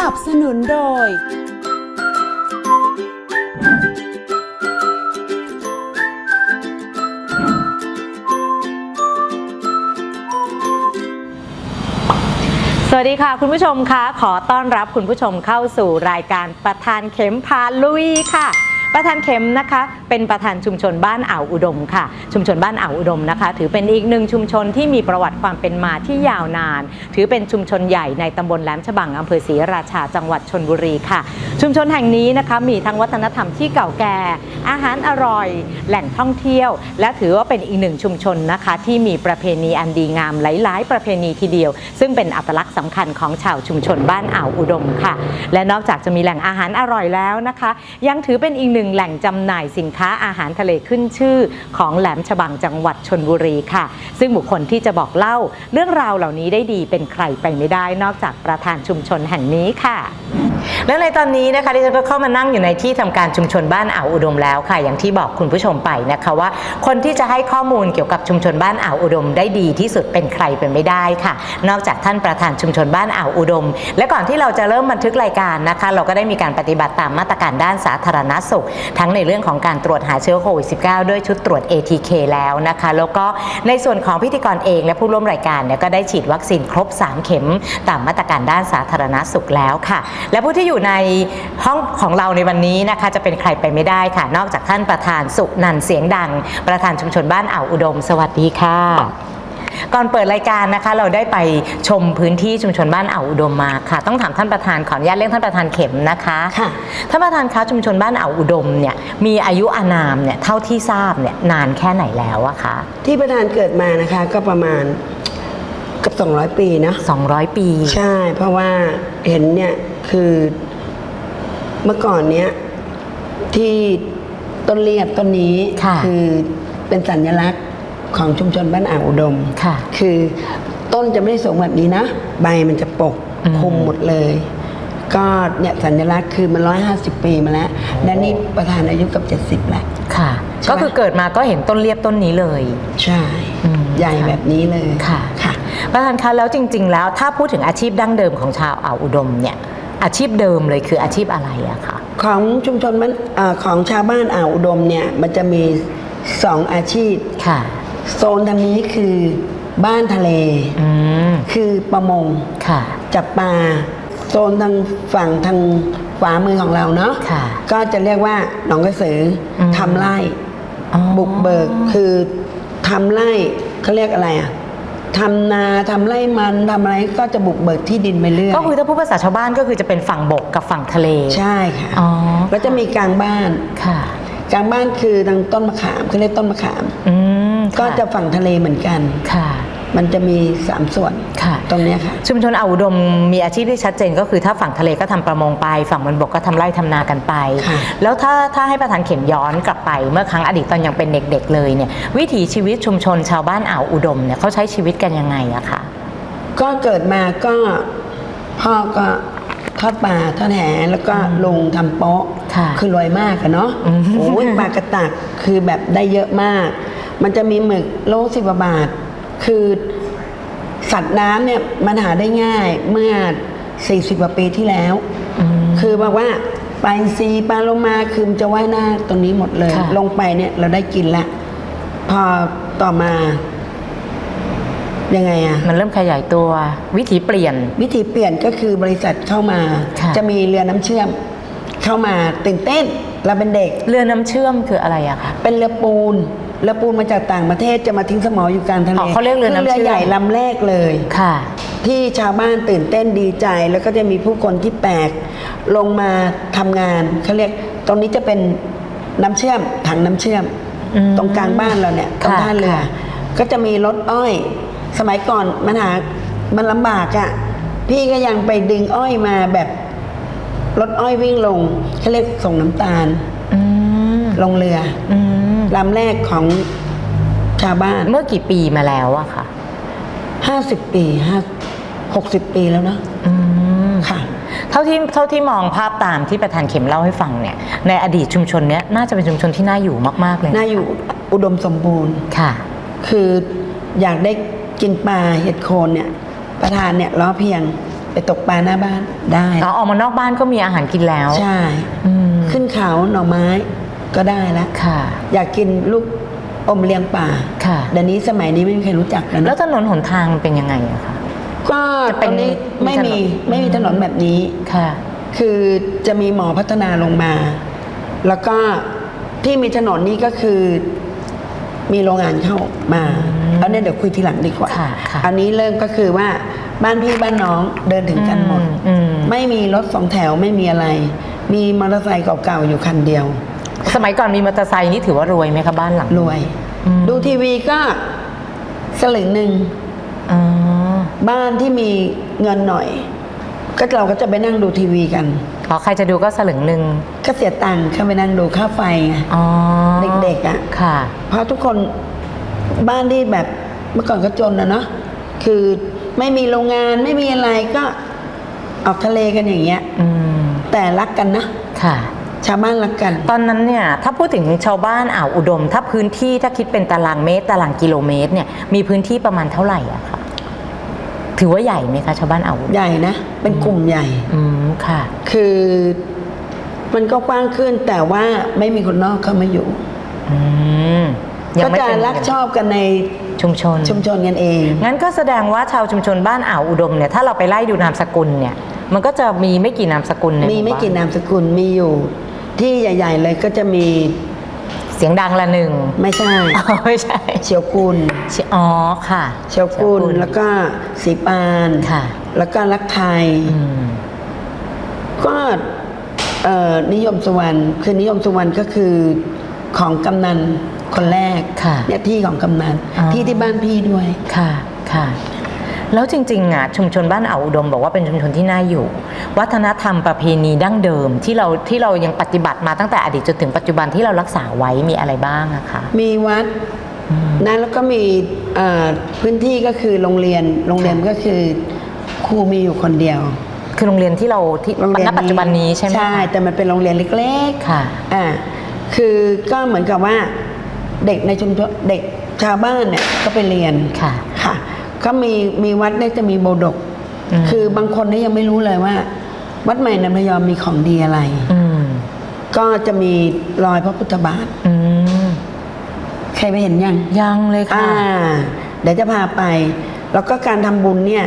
นับสนุนโดย สวัสดีค่ะ คุณผู้ชมคะขอต้อนรับคุณผู้ชมเข้าสู่รายการประธานเข็มพาลุยค่ะ ประธานเข็มนะคะ เป็นประธานชุมชนบ้านอ่าวอุดมค่ะ ชุมชนบ้านอ่าวอุดมนะคะ ถือเป็นอีกหนึ่งชุมชนที่มีประวัติความเป็นมาที่ยาวนาน ถือเป็นชุมชนใหญ่ในตำบลแหลมฉบังอำเภอศรีราชาจังหวัดชนบุรีค่ะ ชุมชนแห่งนี้นะคะมีทั้งวัฒนธรรมที่เก่าแก่ อาหารอร่อย แหล่งท่องเที่ยว และถือว่าเป็นอีกหนึ่งชุมชนนะคะ ที่มีประเพณีอันดีงามหลาย ๆ ประเพณีทีเดียว ซึ่งเป็นอัตลักษณ์สำคัญของชาวชุมชนบ้านอ่าวอุดมค่ะ และนอกจากจะมีแหล่งอาหารอร่อยแล้วนะคะ ยังถือเป็นอีกหนึ่งแหล่งจำหน่ายสินค้าอาหารทะเลขึ้นชื่อ ของแหลมฉบังจังหวัดชนบุรีค่ะ ซึ่งบุคคลที่จะบอกเล่า เรื่องราวเหล่านี้ได้ดีเป็นใครไปไม่ได้นอกจากประธานชุมชนแห่งนี้ค่ะ และในตอนนี้นะคะดิฉันก็เข้ามานั่งอยู่ในที่ทำการชุมชนบ้านอ่าวอุดมแล้วค่ะ อย่างที่บอกคุณผู้ชมไปนะคะว่า คนที่จะให้ข้อมูลเกี่ยวกับชุมชนบ้านอ่าวอุดมได้ดีที่สุดเป็นใครเป็นไม่ได้ค่ะ นอกจากท่านประธานชุมชนบ้านอ่าวอุดม และก่อนที่เราจะเริ่มบันทึกรายการนะคะ เราก็ได้มีการปฏิบัติตามมาตรการด้านสาธารณสุข ทั้งในเรื่องของการตรวจหาเชื้อโควิด -19 ด้วยชุดตรวจ ATK แล้วนะคะ แล้วก็ในส่วนของพิธีกรเองและผู้ร่วมรายการเนี่ยก็ได้ฉีดวัคซีนครบ 3 เข็ม ตามมาตรการด้านสาธารณสุขแล้วค่ะ และผู้ที่อยู่ในห้องของเราในวันนี้นะคะ จะเป็นใครไปไม่ได้ค่ะ นอกจากท่านประธานสุนันท์เสียงดัง ประธานชุมชนบ้านอ่าวอุดม สวัสดีค่ะก่อนเปิดรายการนะคะ เราได้ไปชมพื้นที่ชุมชนบ้านอ่าวอุดมมาค่ะ ต้องถามท่านประธานขออนุญาตเรียกท่านประธานเข็มนะคะค่ะท่านประธานคะชุมชนบ้านอ่าวอุดมเนี่ยมีอายุอานามเนี่ยเท่าที่ทราบเนี่ยนานแค่ไหนแล้วอะคะที่ประธานเกิดมานะคะก็ประมาณ เกับ200 ปีนะ 200 ปี ใช่ เพราะว่าเห็นเนี่ยคือเมื่อก่อนเนี้ยที่ต้นเรียบต้นนี้ค่ะอเป็นสัญลักษณ์ของชุมชนบ้านอ่าวอุดมค่ะ คือต้นจะไม่ได้สูงแบบนี้นะ ใบมันจะปกอืมคลุมหมดเลย ก็เนี่ยสัญลักษณ์คือมันร้อยห้าสิบปีมาแล้วและนี่ประธานอายุกับเจ็ดสิบแล้วค่ะใช่ก็คือเกิดมาก็เห็นต้นเรียบต้นนี้เลย ใช่อืมใหญ่ค่ะแบบนี้เลยค่ะ ค่ะประธานคะแล้วจริง ๆ แล้วถ้าพูดถึงอาชีพดั้งเดิมของชาวอ่าวอุดมเนี่ยอาชีพเดิมเลยคืออาชีพอะไรอะคะของชุมชนมันอาของชาวบ้านอ่าวอุดมเนี่ยมันจะมีสองอาชีพ ค่ะ โซนทางนี้คือบ้านทะเล อืมคือประมง ค่ะ จับปลาโซนทางฝั่งทางขวามือของเราเนาะค่ะก็จะเรียกว่าหนองกระสืออมทำไร่ อ๋อ บุกเบิกคือทำไร่เขาเรียกอะไรอะ ทำนาทำไร่มันทำอะไรก็จะบุกเบิกที่ดินไปเรื่อยก็คือถ้าพูดภาษาชาวบ้านก็คือจะเป็นฝั่งบกกับฝั่งทะเลใช่ค่ะอ๋อก็จะมีกลางบ้านค่ะ กลางบ้านคือทางต้นมะขามเขาเรียกต้นมะขามอืมก็ค่จะฝั่งทะเลเหมือนกันค่ะ มันจะมีสามส่วนค่ะตรงเนี้ยค่ะ ชุมชนอ่าวอุดมมีอาชีพที่ชัดเจน ก็คือถ้าฝั่งทะเลก็ทำประมงไป ฝั่งบนบกก็ทำไร่ทำนากันไปค่ะแล้วถ้าถ้าให้ประธานเข็มย้อนกลับไป เมื่อครั้งอดีตตอนยังเป็นเด็กๆเลยเนี่ยวิถีชีวิตชุมชนชาวบ้านอ่าวอุดมเนี่ยเขาใช้ชีวิตกันยังไงอะคะก็เกิดมาก็พ่อก็ทอดปลาทอดแหแล้วก็ลุงทำโป๊ะค่ะคือรวยมากอะเนาะอืมโอ้ยปลากระตักคือแบบได้เยอะมาก มันจะมีหมึกโลสิบบาท คือ สัตว์น้ำเนี่ยมันหาได้ง่ายเมื่อ 40กว่าปีที่แล้วมคือบอกว่าปลาอินทรีปลาโลมาคือมันจะว่ายหน้าตรงนี้หมดเลย ค่ะ ลงไปเนี่ยเราได้กินละ พอต่อมา ยังไงอะ มันเริ่มขยายตัววิถีเปลี่ยน วิธีเปลี่ยนก็คือบริษัทเข้ามา ค่ะ จะมีเรือน้ำเชื่อม เข้ามาตื่นเต้น เราเป็นเด็ก เรือน้ำเชื่อมคืออะไรอะคะ เป็นเรือปูน เรือปูนมาจากต่างประเทศจะมาทิ้งสมออยู่กลางทะเลอ๋อเขาเรียกเรือน้ำเชื่อมเรือใหญ่ลำแรกเลย ค่ะ ที่ชาวบ้านตื่นเต้นดีใจแล้วก็จะมีผู้คนที่แปลกลงมาทำงานเขาเรียกตรงนี้จะเป็นน้ำเชื่อมถังน้ำเชื่อม อืมตรงกลางบ้านเราเนี่ยตรงค่ะท่าเรือ ค่ะ ก็จะมีรถอ้อย สมัยก่อนมันหามันลำบากอะ่ะพี่ก็ยังไปดึงอ้อยมาแบบรถอ้อยวิ่งลงเขาเรียกส่งน้ำตาล อืมลงเรือ อืม ลำแรกของชาวบ้าน เมื่อกี่ปีมาแล้วอะคะห้าสิบปีห้าหกสิบปีแล้วเนาะอืม ค่ะ เท่าที่เท่าที่มองภาพตามที่ประธานเข็มเล่าให้ฟังเนี่ย ในอดีตชุมชนเนี้ยน่าจะเป็นชุมชนที่น่าอยู่มากๆเลยน่าอยู่อุดมสมบูรณ์ ค่ะ คืออยากได้กินปลาเห็ดโคนเนี่ย ประธานเนี่ยล้อเพียงไปตกปลาหน้าบ้านได้ อ๋อออกมานอกบ้านก็มีอาหารกินแล้วใช่ อืม ขึ้นเขาหน่อไม้ ก็ได้แล้วค่ะ อยากกินลูกอมเลียงป่าค่ะเดี๋ยวนี้สมัยนี้ไม่มีใครรู้จักแล้วแล้นะวถนนหนทางมันเป็นยังไงอะคะก็จะตเป็อนนนี้ไม่มีมีถนนไม่มีถนนแบบนี้ค่ะ คือจะมีหมอพัฒนาลงมา แล้วก็ที่มีถนนนี่ก็คือมีโรงงานเข้ามาเอาเนี่ยเดี๋ยวคุยทีหลังดีกว่าค่ะค่ะอันนี้เริ่มก็คือว่าบ้านพี่บ้านน้องเดินถึงกันหมดอืมอืมไม่มีรถสองแถวไม่มีอะไร มีมอเตอร์ไซค์เก่าๆอยู่คันเดียว สมัยก่อนมีมอเตอร์ไซค์นี่ถือว่ารวยไหมคะบ้านหลังรวย อืมดูทีวีก็สลึงหนึ่ง อ๋อบ้านที่มีเงินหน่อย ก็เราก็จะไปนั่งดูทีวีกัน อ๋อใครจะดูก็สลึงหนึ่งก็เสียตังค์เข้าไปนั่งดูค่าไฟไง อ๋อเด็กๆอะ ค่ะ เพราะทุกคนบ้านที่แบบเมื่อก่อนก็จนนะเนาะคือไม่มีโรงงานไม่มีอะไรก็ออกทะเลกันอย่างเงี้ย อืมแต่รักกันนะ ค่ะ ชาวบ้านรักกัน ตอนนั้นเนี่ยถ้าพูดถึงชาวบ้านอ่าวอุดม ถ้าพื้นที่ถ้าคิดเป็นตารางเมตร ตารางกิโลเมตรเนี่ยมีพื้นที่ประมาณเท่าไหร่อะคะถือว่าใหญ่ไหมคะชาวบ้านอ่าวอุดมใหญ่นะ เป็นกลุ่มใหญ่ อืมค่ะ คือมันก็กว้างขึ้นแต่ว่าไม่มีคนนอกเข้ามาอยู่อืมยัก็งไม่จะเป็นรักชอบกันในชุมชน ชุมชนกันเอง งั้นก็แสดงว่าชาวชุมชนบ้านอ่าวอุดมเนี่ยถ้าเราไปไล่ดูนามสกุลเนี่ย มันก็จะมีไม่กี่นามสกุลในมีไม่หบ้กี่นามสกุลมีอยู่ ที่ใหญ่ ๆ เลยก็จะมีเสียงดังละหนึ่งไม่ใช่อ๋อไม่ใช่เชียวกุลอ๋อค่ะ เชียวกุลแล้วก็สีปานค่ะ แล้วก็รักไทยอืมก็เอ่อนิยมสุวรรณคือนิยมสุวรรณก็คือของกำนันคนแรกค่ะเนี่ยที่ของกำนันอ๋อที่ที่บ้านพี่ด้วยค่ะค่ะ แล้วจริงๆอะชุมชนบ้านอ่าวอุดมบอกว่าเป็นชุมชนที่น่าอยู่ วัฒนธรรมประเพณีดั้งเดิมที่เราที่เรายังปฏิบัติมาตั้งแต่อดีตจนถึงปัจจุบันที่เรารักษาไว้มีอะไรบ้างอะคะมีวัดนะแล้วก็มีเอ่อพื้นที่ก็คือโรงเรียนโรงเรียนก็คือครูมีอยู่คนเดียว คือโรงเรียนที่เราที่โรงเรียนณปัจจุบันนี้ใช่ไหมคะใช่แต่มันเป็นโรงเรียนเล็กค่ะๆอ่าคือก็เหมือนกับว่าเด็กในชุมชนเด็กชาวบ้านเนี่ยก็ไปเรียนค่ะค่ะ ก็มีมีวัดเนี่ยจะมีโบดกอืมคือบางคนเนี่ยยังไม่รู้เลยว่า วัดใหม่นำพยอมมีของดีอะไรอืมก็จะมีรอยพระพุทธบาทอืมใครไปเห็นยัง ยังเลยค่ะอ่าเดี๋ยวจะพาไป แล้วก็การทำบุญเนี่ย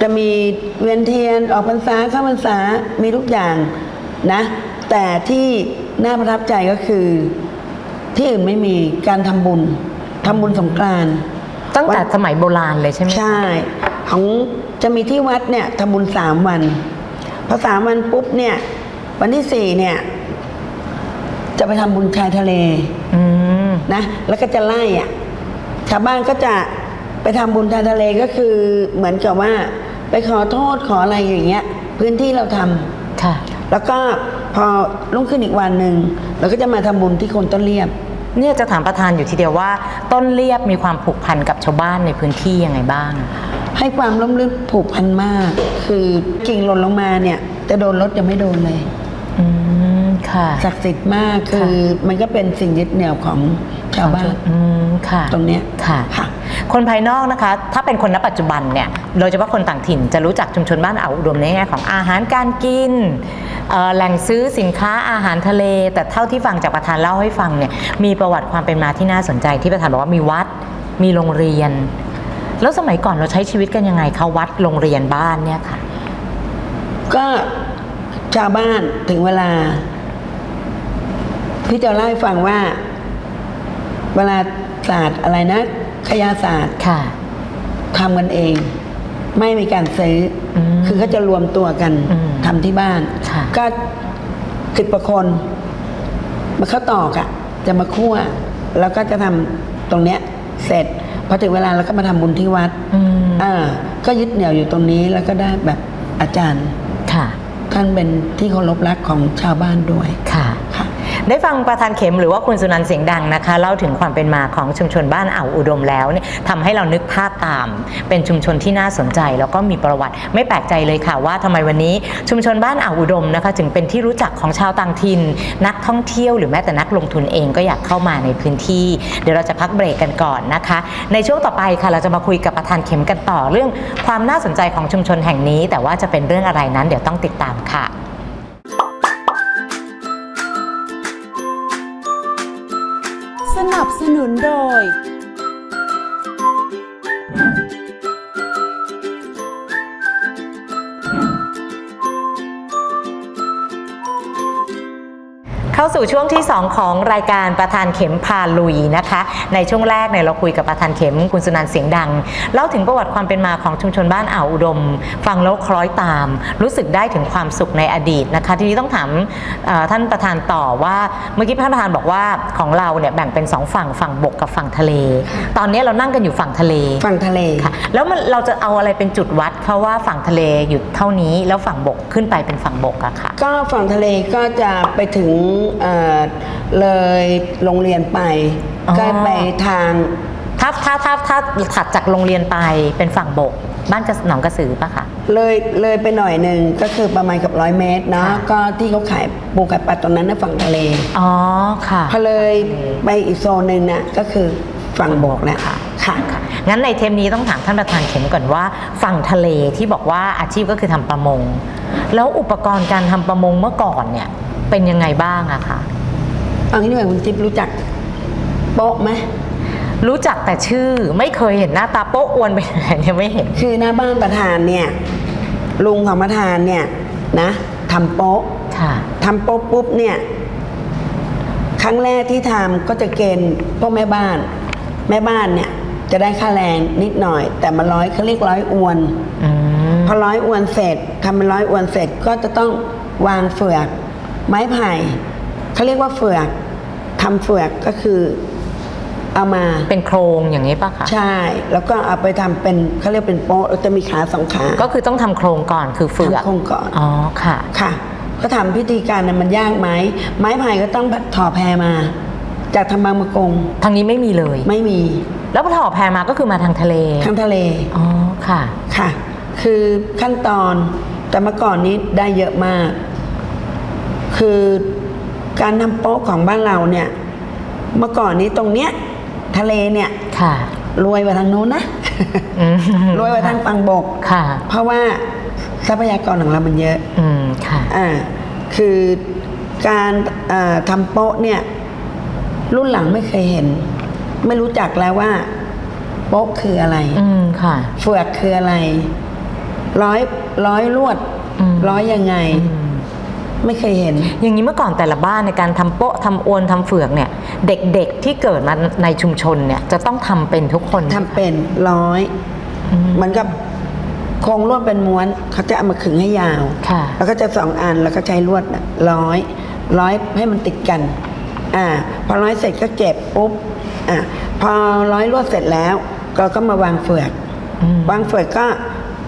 จะมีเวียนเทียนออกพรรษาเข้าพรรษามีทุกอย่างนะ แต่ที่น่าประทับใจก็คือ ที่อื่นไม่มีการทำบุญทำบุญสงกรานต์ ตั้งแต่สมัยโบราณเลยใช่ไหมคะใช่ ของจะมีที่วัดเนี่ยทำบุญสามวัน พอสามวันปุ๊บเนี่ย วันที่สี่เนี่ย จะไปทำบุญชายทะเลอืมนะ แล้วก็จะไล่อะ ชาวบ้านก็จะไปทำบุญชายทะเลก็คือเหมือนกับว่า ไปขอโทษขออะไรอย่างเงี้ย พื้นที่เราทำค่ะ แล้วก็พอรุ่งขึ้นอีกวันหนึ่งเราก็จะมาทำบุญที่คนต้นเรียบ เนี่ยจะถามประธานอยู่ทีเดียวว่า ต้นเรียบมีความผูกพันกับชาวบ้านในพื้นที่ยังไงบ้างอะคะให้ความร่มรื่นผูกพันมาก คือกิ่งหล่นลงมาเนี่ย จะโดนรถยังไม่โดนเลยอืมค่ะ ศักดิ์สิทธิ์มากคือมันก็เป็นสิ่งยึดเหนี่ยวของชาวบ้านอืมค่ะ ตรงเนี้ยค่ะ ค่ะ คนภายนอกนะคะ ถ้าเป็นคนณปัจจุบันเนี่ยโดยเฉพาะคนต่างถิ่นจะรู้จักชุมชนบ้านอ่าวอุดมในแง่ของอาหารการกินแหล่งซื้อสินค้าอาหารทะเล แต่เท่าที่ฟังจากประธานเล่าให้ฟังเนี่ยมีประวัติความเป็นมาที่น่าสนใจที่ประธานบอกว่ามีวัดมีโรงเรียน แล้วสมัยก่อนเราใช้ชีวิตกันยังไงคะวัดโรงเรียนบ้านเนี่ยค่ะ ก็ชาวบ้านถึงเวลาพี่จะเล่าให้ฟังว่า เวลาศาสตร์อะไรนะ ขยาศาสตร์ค่ะ ทำกันเอง ไม่มีการซื้ออมคือเขาจะรวมตัวกันอืมทำที่บ้าน ค่ะ ก็สิบกว่าคน มาเข้าตอกอะ่ะจะมาคั่ว แล้วก็จะทำตรงเนี้ย เสร็จพอถึงเวลาเราก็มาทำบุญที่วัดอืมอ่าก็ยึดเหนี่ยวอยู่ตรงนี้แล้วก็ได้แบบอาจารย์ ค่ะ ท่านเป็นที่เคารพรักของชาวบ้านด้วย ค่ะค่ะ ได้ฟังประธานเข็มหรือว่าคุณสุนันท์เสียงดังนะคะ เล่าถึงความเป็นมาของชุมชนบ้านอ่าวอุดมแล้วเนี่ยทำให้เรานึกภาพตาม เป็นชุมชนที่น่าสนใจ แล้วก็มีประวัติไม่แปลกใจเลยค่ะว่าทำไมวันนี้ชุมชนบ้านอ่าวอุดมนะคะจึงเป็นที่รู้จักของชาวต่างถิ่นนักท่องเที่ยวหรือแม้แต่นักลงทุนเองก็อยากเข้ามาในพื้นที่ เดี๋ยวเราจะพักเบรกกันก่อนนะคะ ในช่วงต่อไปค่ะเราจะมาคุยกับประธานเข็มกันต่อเรื่องความน่าสนใจของชุมชนแห่งนี้ แต่ว่าจะเป็นเรื่องอะไรนั้นเดี๋ยวต้องติดตามค่ะ โดย สู่ช่วงที่ 2 ของรายการประธานเข็มพาลุยนะคะ ในช่วงแรกเนี่ยเราคุยกับประธานเข็มคุณสุนันท์เสียงดังเล่าถึงประวัติความเป็นมาของชุมชนบ้านอ่าวอุดม ฟังแล้วคล้อยตาม รู้สึกได้ถึงความสุขในอดีตนะคะ ทีนี้ต้องถามเอ่อท่านประธานต่อว่าเมื่อกี้ท่านประธานบอกว่าของเราเนี่ยแบ่งเป็นสองฝั่งฝั่งบกกับฝั่งทะเล ตอนนี้เรานั่งกันอยู่ฝั่งทะเลฝั่งทะเลค่ะแล้วมันเราจะเอาอะไรเป็นจุดวัดเขาว่าฝั่งทะเลอยู่เท่านี้แล้วฝั่งบกขึ้นไปเป็นฝั่งบกอะค่ะ ก็ฝั่งทะเลก็จะไปถึงเอ่อเลยโรงเรียนไป อ๋อ ก็ไปทางถ้าถ้าถ้าถ้าถัดจากโรงเรียนไปเป็นฝั่งบก บ้านกระหนองกระสือปะคะ เลยเลยไปหน่อยหนึ่งก็คือประมาณกับร้อยเมตรเนาะค่ะ ก็ที่เขาขายปูไข่ปลาตรงนั้นนะฝั่งทะเล อ๋อค่ะ พอเลยไปอีกโซนหนึ่งนะก็คือฝั่งบกแล้วค่ะ ค่ะ งั้นในเทปนี้ต้องถามท่านประธานเข็มก่อนว่า ฝั่งทะเลที่บอกว่าอาชีพก็คือทำประมง แล้วอุปกรณ์การทำประมงเมื่อก่อนเนี่ย เป็นยังไงบ้างอะคะเอางี้ดีกว่าคุณจิ๊บรู้จักโป๊ะไหมรู้จักแต่ชื่อไม่เคยเห็นหน้าตาโป๊ะอวนไปไหนเนี่ยไม่เห็น คือหน้าบ้านประธานเนี่ยลุงของประธานเนี่ยนะทำโป๊ะค่ะ ทำโป๊ะปุ๊บเนี่ย ครั้งแรกที่ทำก็จะเกณฑ์พวกแม่บ้าน แม่บ้านเนี่ย จะได้ค่าแรงนิดหน่อย แต่มาร้อยเขาเรียกร้อยอวน อืม พอร้อยอวนเสร็จทำเป็นร้อยอวนเสร็จก็จะต้องวางเฟือก ไม้ไผ่เขาเรียกว่าเฟือกทำเฟือกก็คือเอามาเป็นโครงอย่างนี้ปะคะใช่ แล้วก็เอาไปทำเป็นเขาเรียกเป็นโป๊ะแล้วจะมีขาสองขา ก็คือต้องทำโครงก่อนคือเฟือกทำโครงก่อนอ๋อค่ะค่ะก็ทำพิธีการนั้นมันยากไหมไม้ไผ่ก็ต้องถอแพมา จากทางบางมะกงทางนี้ไม่มีเลย ไม่มี แล้วพอถอแพมาก็คือมาทางทะเลทางทะเลอ๋อค่ะค่ะ คือขั้นตอนแต่เมื่อก่อนนี้ได้เยอะมาก คือการทำโป๊ะของบ้านเราเนี่ย เมื่อก่อนนี้ตรงเนี้ยทะเลเนี่ยค่ะ รวยกว่าทางนู้นนะอืมรวยกว่าทางฝั่งบก ค่ะ เพราะว่าทรัพยากรของเรามันเยอะ อืมค่ะ อ่าคือการอ่าทำโป๊ะเนี่ย รุ่นหลังไม่เคยเห็น ไม่รู้จักแล้วว่า โป๊ะคืออะไร อืมค่ะ เฟือกคืออะไร ร้อยร้อยลวด อืมร้อยยังไง อืม ไม่เคยเห็น อย่างนี้เมื่อก่อนแต่ละบ้านในการทำโป๊ะทำอวนทำเฟือกเนี่ย เด็กๆที่เกิดมาในชุมชนเนี่ยจะต้องทำเป็นทุกคน ทำเป็นร้อยอืมเหมือนกับโครงลวดเป็นม้วนเขาจะเอามาขึงให้ยาว ค่ะ แล้วก็จะสองอันแล้วก็ใช้ลวดน่ะร้อยร้อยให้มันติดกัน อ่า พอร้อยเสร็จก็เก็บปุ๊บอ่าพอร้อยลวดเสร็จแล้วเราก็มาวางเฟือกอืมวางเฟือกก็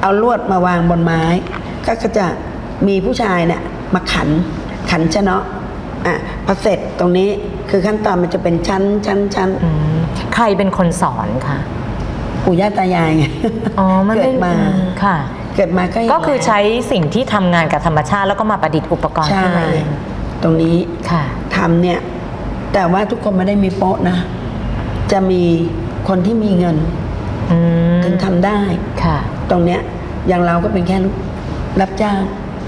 เอาลวดมาวางบนไม้ ก็จะมีผู้ชายเนี่ย มาขัน ขันชะเนาะอะพอเสร็จตรงนี้คือขั้นตอนมันจะเป็นชั้นชั้นชั้นอืมใครเป็นคนสอนคะปู่ย่าตายายไงอ๋อมันเกิดมาอืค่ะ เกิดมาก็เห็นก็คือใช้สิ่งที่ทำงานกับธรรมชาติแล้วก็มาประดิษฐ์อุปกรณ์ใช่ขึ้นมาเองตรงนี้ ค่ะ ทำเนี่ย แต่ว่าทุกคนไม่ได้มีโป๊ะนะ จะมีคนที่มีเงินอืมถึงทำได้ ค่ะ ตรงเนี้ยอย่างเราก็เป็นแค่ลูกรับจ้าง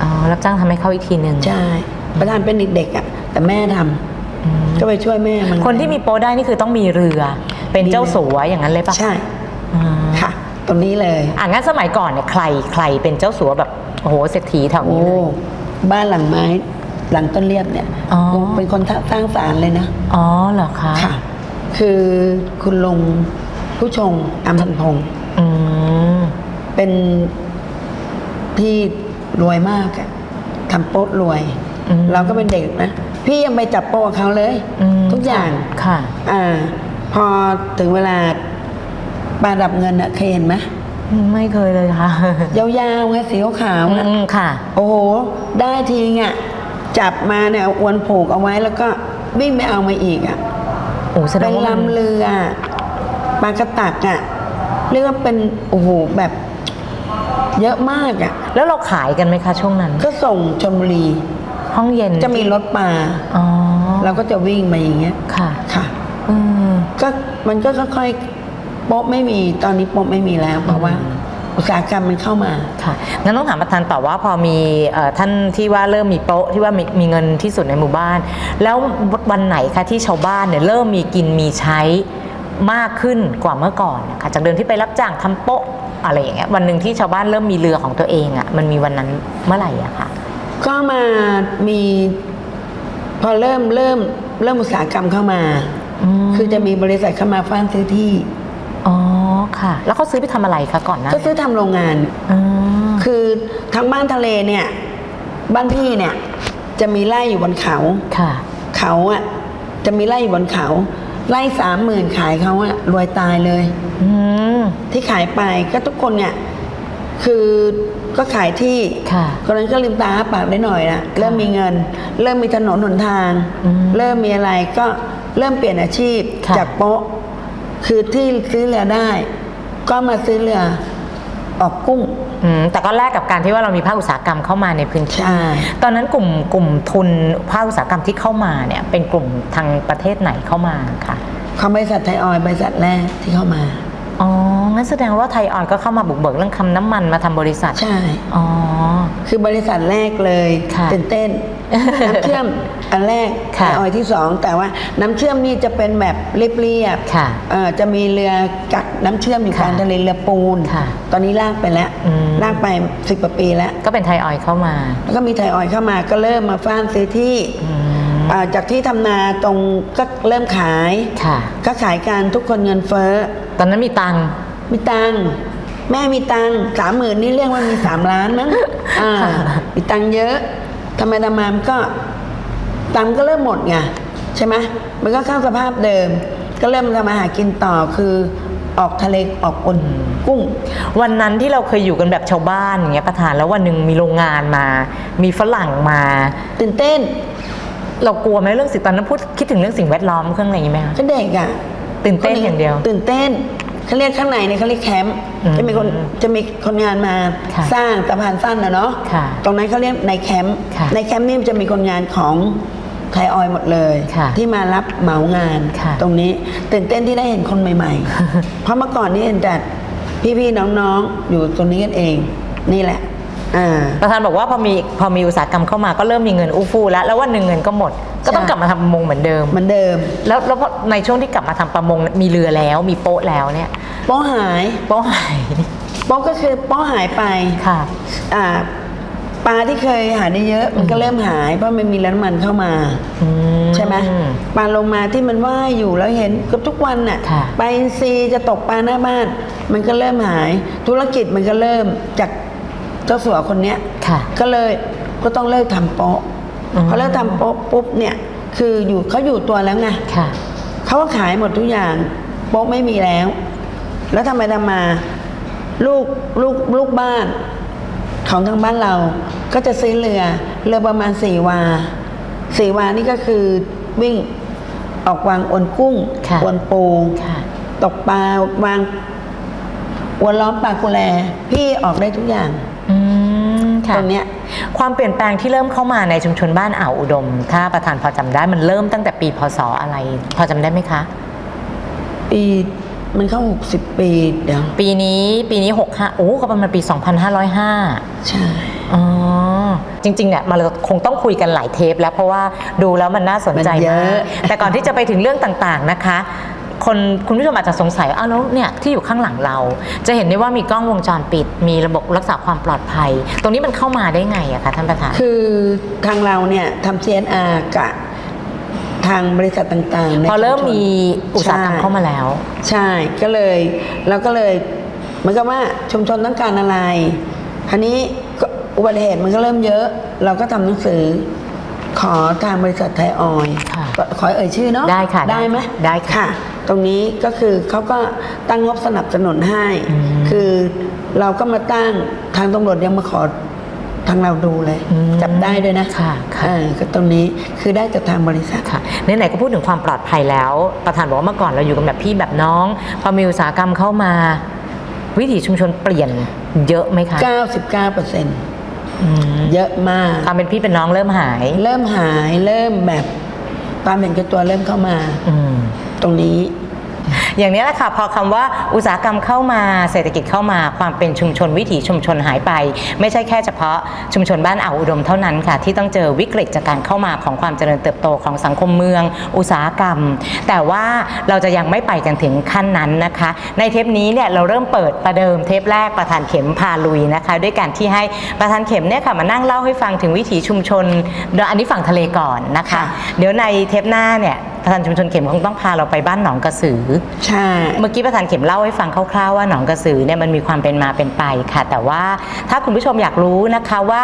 อ๋อรับจ้างทำให้เขาอีกทีหนึ่งใช่ประธานเป็นเด็กๆอะแต่แม่ทำอืมก็ไปช่วยแม่มันคนที่มีโป๊ได้นี่คือต้องมีเรือ เป็นเจ้าสัวอย่างนั้นเลยปะใช่อ่าค่ะ ตรงนี้เลย อ่างั้นสมัยก่อนเนี่ยใครใครเป็นเจ้าสัวแบบโอ้โหเศรษฐีแถวโอ้นี้เลย บ้านหลังไม้หลังต้นเรียบเนี่ยอ๋อ เป็นคนสร้างศาลเลยนะ อ๋อเหรอคะค่ะ คือคุณลุงผู้ชงอัมพันพงศ์อืมเป็นที่ รวยมากอะทำโป๊ะรวย อืมเราก็เป็นเด็กนะ พี่ยังไปจับโป๊ะกับเขาเลย อืมทุกอย่างค่ะ อ่า พอถึงเวลาปลาดับเงินอะเคยเห็นไหมไม่เคยเลยค่ะยาวๆไงสีขาวๆนะอืมค่ะ โอ้โห ได้ทีอะจับมาเนี่ยเอาอวนผูกเอาไว้แล้วก็วิ่งไปเอามาอีกอะโอ้แสดเป็งนว่ามันลำเรือปลากระตักอะเรียกว่าเป็นโอ้โหแบบ เยอะมากอะ แล้วเราขายกันไหมคะช่วงนั้น ก็ส่งชลบุรี ห้องเย็นจะมีรถปลาอ๋อเราก็จะวิ่งมาอย่างเงี้ยค่ะค่ะอืมก็มันก็ค่อยๆโป๊ะไม่มีตอนนี้โป๊ะไม่มีแล้วเพราะว่า อุตสาหกรรมมันเข้ามาค่ะงั้นต้องถามประธานต่อว่าพอมีเอ่อท่านที่ว่าเริ่มมีโป๊ะที่ว่ามีมีเงินที่สุดในหมู่บ้าน แล้ววันไหนคะที่ชาวบ้านเนี่ยเริ่มมีกินมีใช้มากขึ้นกว่าเมื่อก่อนนะคะจากเดิมที่ไปรับจ้างทำโป๊ะ อะไรอย่างเงี้ยวันหนึ่งที่ชาวบ้านเริ่มมีเรือของตัวเองอะ่ะมันมีวันนั้นเมื่อไหร่อะคะก็มามีพอเริ่มเริ่มเริ่มอุตสาหกรรมเข้ามามคือจะมีบริษัทเข้ามาฟ้านซื้อที่ อ๋อค่ะ แล้วเขาซื้อไปทำอะไรคะก่อนหน้าก็ซื้อทำโรงงานอืมคือทางบ้านทะเลเนี่ย บ้านพี่เนี่ย จะมีไร่อยู่บนเขาค่ะ เขาอะจะมีไร่อยู่บนเขา ไร่สามหมื่นขายเขาอะรวยตายเลย อืม ที่ขายไปก็ทุกคนเนี่ย คือก็ขายที่ค่ะคนนั้นก็ลืมตาอ้าปากได้หน่อยละเริ่มมีเงิน เริ่มมีถนนหนทาง อืมเริ่มมีอะไรก็เริ่มเปลี่ยนอาชีพค่ะ จากโป๊ะ คือที่ซื้อเรือได้ ก็มาซื้อเรือ ออกกุ้ง อืมแต่ก็แลกกับการที่ว่าเรามีภาคอุตสาหกรรมเข้ามาในพื้นที่ ใช่ ตอนนั้นกลุ่มกลุ่มทุนภาคอุตสาหกรรมที่เข้ามาเนี่ย เป็นกลุ่มทางประเทศไหนเข้ามาค่ะของบริษัทไทยออยล์บริษัทแรกที่เข้ามา อ๋องั้นแสดงว่าไทยออยล์ก็เข้ามาบุกเบิกเรื่องคำน้ำมันมาทำบริษัทใช่ อ๋อ คือบริษัทแรกเลยค่ะ ตื่นเต้น น้ำเชื่อมอันแรกค่ะไทยออยล์ที่สองแต่ว่าน้ำเชื่อมนี่จะเป็นแบบเรียบๆค่ะเอ่อจะมีเรือกักน้ำเชื่อมอยู่กค่ะลางทะเลเรือปูนค่ะ ตอนนี้ลากไปแล้วอืม ลากไปสิบกว่าปีแล้ว ก็เป็นไทยออยล์เข้ามาแล้วก็มีไทยออยล์เข้ามาก็เริ่มมาฟ้านซื้อที่อืมอ่าจากที่ทำนาตรงก็เริ่มขาย ค่ะ ก็ขายกันทุกคนเงินเฟ้อ ตอนนั้นมีตังค์ มีตังค์แม่มีตังค์สามหมื่นนี่เรียกว่ามีสามล้านมั้งอ่าค่ะมีตังค์เยอะ ทำไมทำมามันก็ตังค์ก็เริ่มหมดไงใช่ไหมมันก็เข้าสภาพเดิม ก็เริ่มทำมาหากินต่อคือออกทะเลออกปนกุ้ง วันนั้นที่เราเคยอยู่กันแบบชาวบ้านอย่างเงี้ยประธานแล้ววันหนึ่งมีโรงงานมา มีฝรั่งมาตื่นเต้น เรากลัวไหมเรื่องสิ่งตอนนั้นพูดคิดถึงเรื่องสิ่งแวดล้อมเครื่องอะไรอย่างงี้ไหมคะก็เด็กอะตื่นเต้นอย่างเดียว ตื่นเต้น เขาเรียกข้างในเนี่ยเขาเรียกแคมป์อืมจะมีคนจะมีคนงานมาค่ะสร้างสะพานสั้นนะเนาะค่ะตรงนั้นเขาเรียกในแคมป์ค่ะในแคมป์นี่มันจะมีคนงานของไทยออยล์หมดเลย ค่ะที่มารับเหมางาน ค่ะตรงนี้ตื่นเต้นที่ได้เห็นคนใหม่ ๆ เพราะเมื่อก่อนนี่เห็นแต่พี่ๆน้องๆอยู่ตรงนี้กันเอง นี่แหละอ่า ประธานบอกว่าพอมีพอมีอุตสาหกรรมเข้ามาก็เริ่มมีเงินอู้ฟู่แล้วแล้ววันหนึ่งเงินก็หมด ก็ต้องใช่กลับมาทำประมงเหมือนเดิม เหมือนเดิม แล้วแล้วพอในช่วงที่กลับมาทำประมงมีเรือแล้วมีโป๊ะแล้วเนี่ยโป๊ะหายโป๊ะหายโป๊ะก็คือโป๊ะหายไปค่ะอ่าปลาที่เคยหาได้เยอะมันก็เริ่มหายเพราะมันมีน้ำมันเข้ามาอืใช่ไหมปลาโลมาที่มันว่ายอยู่แล้วเห็นเกับทุกวันน่ะค่ะปลาอินทรีจะตกปลาหน้าบ้าน มันก็เริ่มหาย ธุรกิจมันก็เริ่มจาก เจ้าสัวคนเนี้ยค่ะ ก็เลยก็ต้องเลิกทำโป๊ะอืมพอเลิกทำโป๊ะปุ๊บเนี่ยคืออยู่เขาอยู่ตัวแล้วไงค่ะ เขาก็ขายหมดทุกอย่างโป๊ะไม่มีแล้ว แล้วทำไมทำมาลูกลูกลูกบ้าน ของทางบ้านเรา ก็จะซื้อเรือเรือประมาณสี่วาสี่วานี่ก็คือวิ่งออกวางอวนกุ้งค่ะ อวนปู ค่ะ ตกปลาวางอวนล้อมปลากุแล พี่ออกได้ทุกอย่างอืมค่ะ ตรงเนี้ยความเปลี่ยนแปลงที่เริ่มเข้ามาในชุมชนบ้านอ่าวอุดม ถ้าประธานพอจำได้มันเริ่มตั้งแต่ปีพศอะไร พอจำได้ไหมคะ ปีมันเข้าหกสิบปีเดี๋ยวปีนี้ปีนี้ 65 โอ้ก็ประมาณปี 2505 ใช่อ๋อจริงๆเนี่ยมันคงต้องคุยกันหลายเทปแล้วเพราะว่าดูแล้วมันน่าสนใจมันเยมาอะกแต่ก่อนที่จะไปถึงเรื่องต่างๆนะคะ คนคุณผู้ชมอาจจะสงสัยว่าอ้าวแล้วเนี่ยที่อยู่ข้างหลังเรา จะเห็นได้ว่ามีกล้องวงจรปิด มีระบบรักษาความปลอดภัย ตรงนี้มันเข้ามาได้ไงอะคะท่านประธาน คือทางเราเนี่ยทำ CNR กับทางบริษัทต่างๆในพอเริ่มชุชนมีอุตสาหกรรมใช่เข้ามาแล้ว ใช่ก็เลยเราก็เลยเหมือนกับว่าชุมชนต้องการอะไรทีนี้ก็อุบัติเหตุมันก็เริ่มเยอะ เราก็ทำหนังสือขอทางบริษัทไทยออยล์ค่ะขอเอ่ยชื่อเนาะได้ค่ะได้ไหมได้ค่ะค่ะ ตรงนี้ก็คือเขาก็ตั้งงบสนับสนุนให้อืมคือเราก็มาตั้งทางตำรวจยังมาขอทางเราดูเลยอืมจับได้ด้วยนะค่ะค่ะเออก็ตรงนี้คือได้จากทางบริษัทค่ะไหนๆก็พูดถึงความปลอดภัยแล้ว ประธานบอกว่าเมื่อก่อนเราอยู่กันแบบพี่แบบน้อง พอมีอุตสาหกรรมเข้ามา วิถีชุมชนเปลี่ยนเยอะไหมคะ99เปอร์เซ็นต์อืมเยอะมากความเป็นพี่เป็นน้องเริ่มหาย เริ่มหายเริ่มแบบความเห็นแก่ตัวเริ่มเข้ามาอืม ตรงนี้อย่างนี้แหละค่ะพอคำว่าอุตสาหกรรมเข้ามาเศรษฐกิจเข้ามาความเป็นชุมชนวิถีชุมชนหายไป ไม่ใช่แค่เฉพาะชุมชนบ้านอ่าวอุดมเท่านั้นค่ะ ที่ต้องเจอวิกฤตจากการเข้ามาของความเจริญเติบโตของสังคมเมือง อุตสาหกรรม แต่ว่าเราจะยังไม่ไปกันถึงขั้นนั้นนะคะ ในเทปนี้เนี่ยเราเริ่มเปิดประเดิมเทปแรกประธานเข็มพาลุยนะคะ ด้วยการที่ให้ประธานเข็มเนี่ยค่ะมานั่งเล่าให้ฟังถึงวิถีชุมชนโดยอันนี้ฝั่งทะเลก่อนนะคะค่ะเดี๋ยวในเทปหน้าเนี่ย ประธานชุมชนเข็มคงต้องพาเราไปบ้านหนองกระสือ ใช่ เมื่อกี้ประธานเข็มเล่าให้ฟังคร่าวๆว่าหนองกระสือเนี่ยมันมีความเป็นมาเป็นไปค่ะ แต่ว่าถ้าคุณผู้ชมอยากรู้นะคะว่า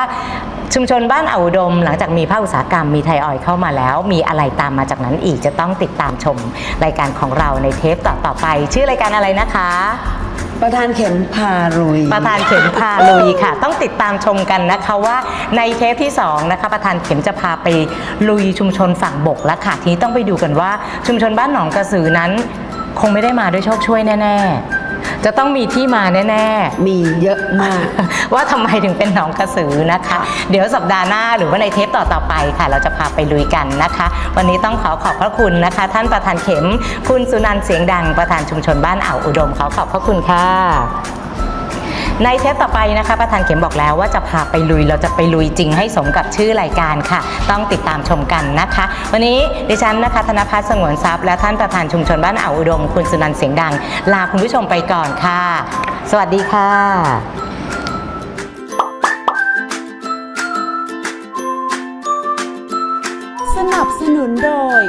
ชุมชนบ้านอ่าวอุดม หลังจากมีภาคอุตสาหกรรมมีไทยออยล์เข้ามาแล้ว มีอะไรตามมาจากนั้นอีกจะต้องติดตามชมรายการของเราในเทปต่อๆไป ชื่อรายการอะไรนะคะ ประธานเข็มพาลุย ประธานเข็มพาลุยค่ะ ต้องติดตามชมกันนะคะว่าในเทปที่2นะคะประธานเข็มจะพาไปลุยชุมชนฝั่งบกแล้วค่ะทีนี้ต้องไปดูกันว่าชุมชนบ้านหนองกระสือนั้น คงไม่ได้มาด้วยโชคช่วยแน่ ๆ จะต้องมีที่มาแน่มีเยอะมากๆว่าทำไมถึงเป็นหนองกระสือนะคะ เดี๋ยวสัปดาห์หน้าหรือว่าในเทปต่อๆไปค่ะ เราจะพาไปลุยกันนะคะ วันนี้ต้องขอขอบพระคุณนะคะ ท่านประธานเข็ม คุณสุนันท์เสียงดังประธานชุมชนบ้านอ่าวอุดมขอขอบพระคุณค่ะ ในเทปต่อไปนะคะ ประธานเข็มบอกแล้วว่าจะพาไปลุยเราจะไปลุยจริงให้สมกับชื่อรายการค่ะ ต้องติดตามชมกันนะคะ วันนี้ดิฉันนะคะธนพัฒน์สงวนทรัพย์และท่านประธานชุมชนบ้านอ่าวอุดม คุณสุนันท์เสียงดัง ลาคุณผู้ชมไปก่อนค่ะ สวัสดีค่ะสนับสนุนโดย